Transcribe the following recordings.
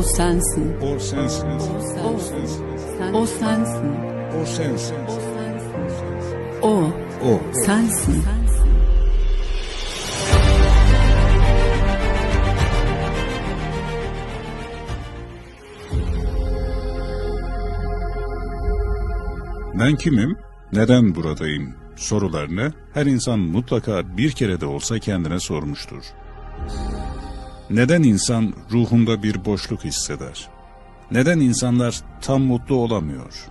O sensin. O sensin. O sensin. O sensin. O sensin. O O. sensin. Ben kimim? Neden buradayım? Sorularını her insan mutlaka bir kere de olsa kendine sormuştur. Neden insan ruhunda bir boşluk hisseder? Neden insanlar tam mutlu olamıyor?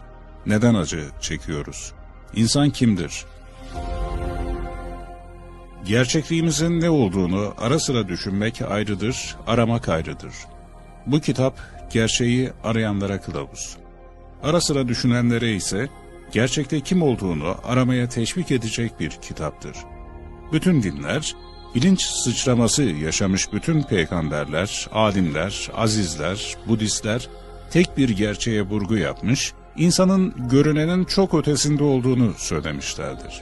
Neden acı çekiyoruz? İnsan kimdir? Gerçekliğimizin ne olduğunu ara sıra düşünmek ayrıdır, aramak ayrıdır. Bu kitap gerçeği arayanlara kılavuz. Ara sıra düşünenlere ise gerçekte kim olduğunu aramaya teşvik edecek bir kitaptır. Bütün dinler, bilinç sıçraması yaşamış bütün peygamberler, alimler, azizler, budistler tek bir gerçeğe vurgu yapmış, insanın görünenin çok ötesinde olduğunu söylemişlerdir.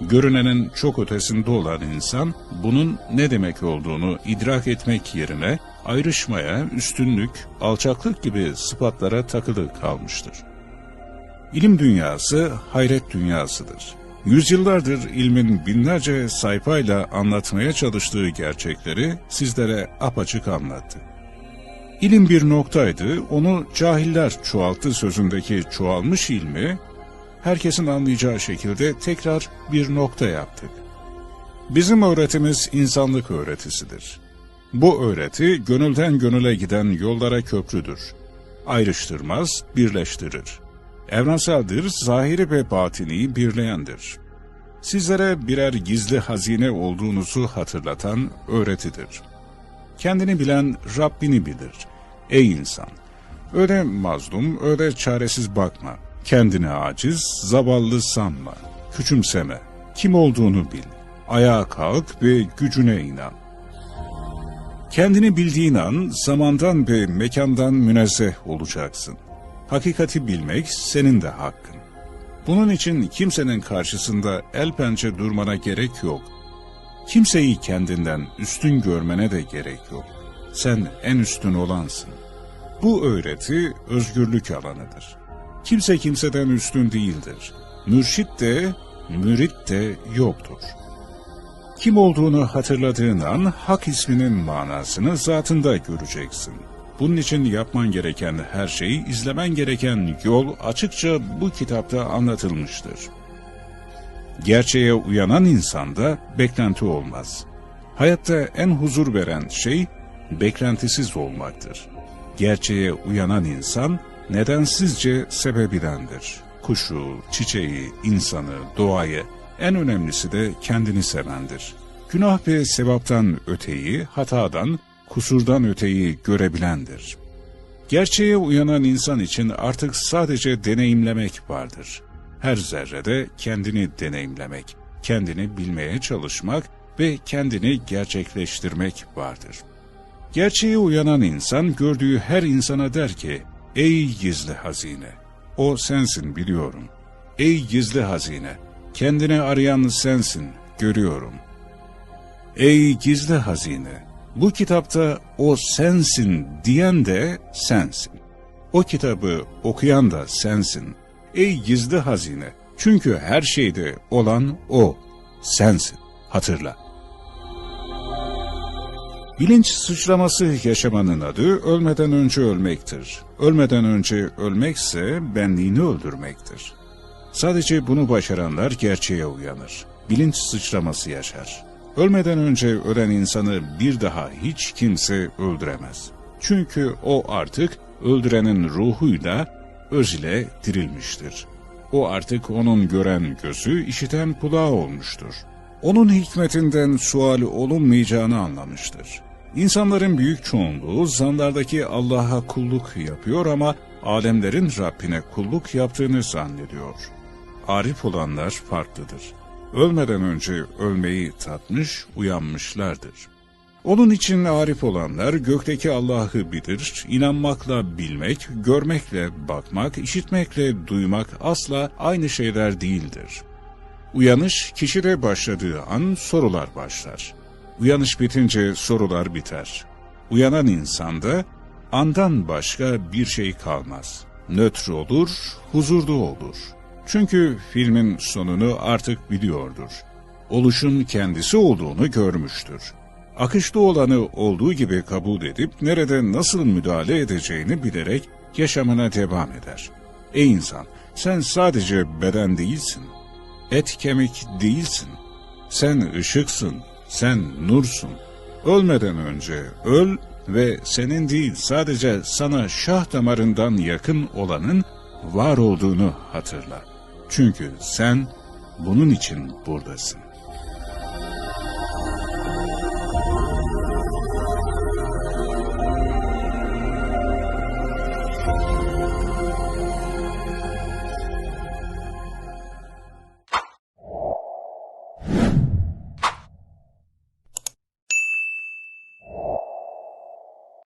Görünenin çok ötesinde olan insan, bunun ne demek olduğunu idrak etmek yerine ayrışmaya, üstünlük, alçaklık gibi sıfatlara takılı kalmıştır. İlim dünyası hayret dünyasıdır. Yüzyıllardır ilmin binlerce sayfayla anlatmaya çalıştığı gerçekleri sizlere apaçık anlattı. İlim bir noktaydı, onu cahiller çoğalttı sözündeki çoğalmış ilmi, herkesin anlayacağı şekilde tekrar bir nokta yaptık. Bizim öğretimiz insanlık öğretisidir. Bu öğreti gönülden gönüle giden yollara köprüdür. Ayrıştırmaz, birleştirir. Evrenseldir, zahiri ve batini birleyendir. Sizlere birer gizli hazine olduğunuzu hatırlatan öğretidir. Kendini bilen Rabbini bilir. Ey insan! Öyle mazlum, öyle çaresiz bakma. Kendini aciz, zavallı sanma. Küçümseme. Kim olduğunu bil. Ayağa kalk ve gücüne inan. Kendini bildiğin an zamandan ve mekandan münezzeh olacaksın. Hakikati bilmek senin de hakkın. Bunun için kimsenin karşısında el pençe durmana gerek yok. Kimseyi kendinden üstün görmene de gerek yok. Sen en üstün olansın. Bu öğreti özgürlük alanıdır. Kimse kimseden üstün değildir. Mürşit de, mürit de yoktur. Kim olduğunu hatırladığın an hak isminin manasını zatında göreceksin. Bunun için yapman gereken her şey, izlemen gereken yol açıkça bu kitapta anlatılmıştır. Gerçeğe uyanan insanda beklenti olmaz. Hayatta en huzur veren şey beklentisiz olmaktır. Gerçeğe uyanan insan nedensizce sebebidendir. Kuşu, çiçeği, insanı, doğayı, en önemlisi de kendini sevendir. Günah ve sevaptan öteyi, hatadan, kusurdan öteyi görebilendir. Gerçeğe uyanan insan için artık sadece deneyimlemek vardır. Her zerrede kendini deneyimlemek, kendini bilmeye çalışmak ve kendini gerçekleştirmek vardır. Gerçeğe uyanan insan gördüğü her insana der ki, Ey gizli hazine! O sensin biliyorum. Ey gizli hazine! Kendini arayan sensin, görüyorum. Ey gizli hazine! Bu kitapta o sensin diyen de sensin. O kitabı okuyan da sensin. Ey gizli hazine! Çünkü her şeyde olan o, sensin. Hatırla. Bilinç sıçraması yaşamanın adı ölmeden önce ölmektir. Ölmeden önce ölmekse benliğini öldürmektir. Sadece bunu başaranlar gerçeğe uyanır. Bilinç sıçraması yaşar. Ölmeden önce ölen insanı bir daha hiç kimse öldüremez. Çünkü o artık öldürenin ruhuyla öz ile dirilmiştir. O artık onun gören gözü, işiten kulağı olmuştur. Onun hikmetinden sual olunmayacağını anlamıştır. İnsanların büyük çoğunluğu zanlardaki Allah'a kulluk yapıyor ama alemlerin Rabbine kulluk yaptığını zannediyor. Arif olanlar farklıdır. Ölmeden önce ölmeyi tatmış, uyanmışlardır. Onun için arif olanlar gökteki Allah'ı bilir, inanmakla bilmek, görmekle bakmak, işitmekle duymak asla aynı şeyler değildir. Uyanış kişide başladığı an sorular başlar. Uyanış bitince sorular biter. Uyanan insanda andan başka bir şey kalmaz. Nötr olur, huzurda olur. Çünkü filmin sonunu artık biliyordur. Oluşun kendisi olduğunu görmüştür. Akışta olanı olduğu gibi kabul edip nerede nasıl müdahale edeceğini bilerek yaşamına devam eder. Ey insan, sen sadece beden değilsin. Et kemik değilsin. Sen ışıksın, sen nursun. Ölmeden önce öl ve senin değil sadece sana şah damarından yakın olanın var olduğunu hatırla. Çünkü sen bunun için buradasın.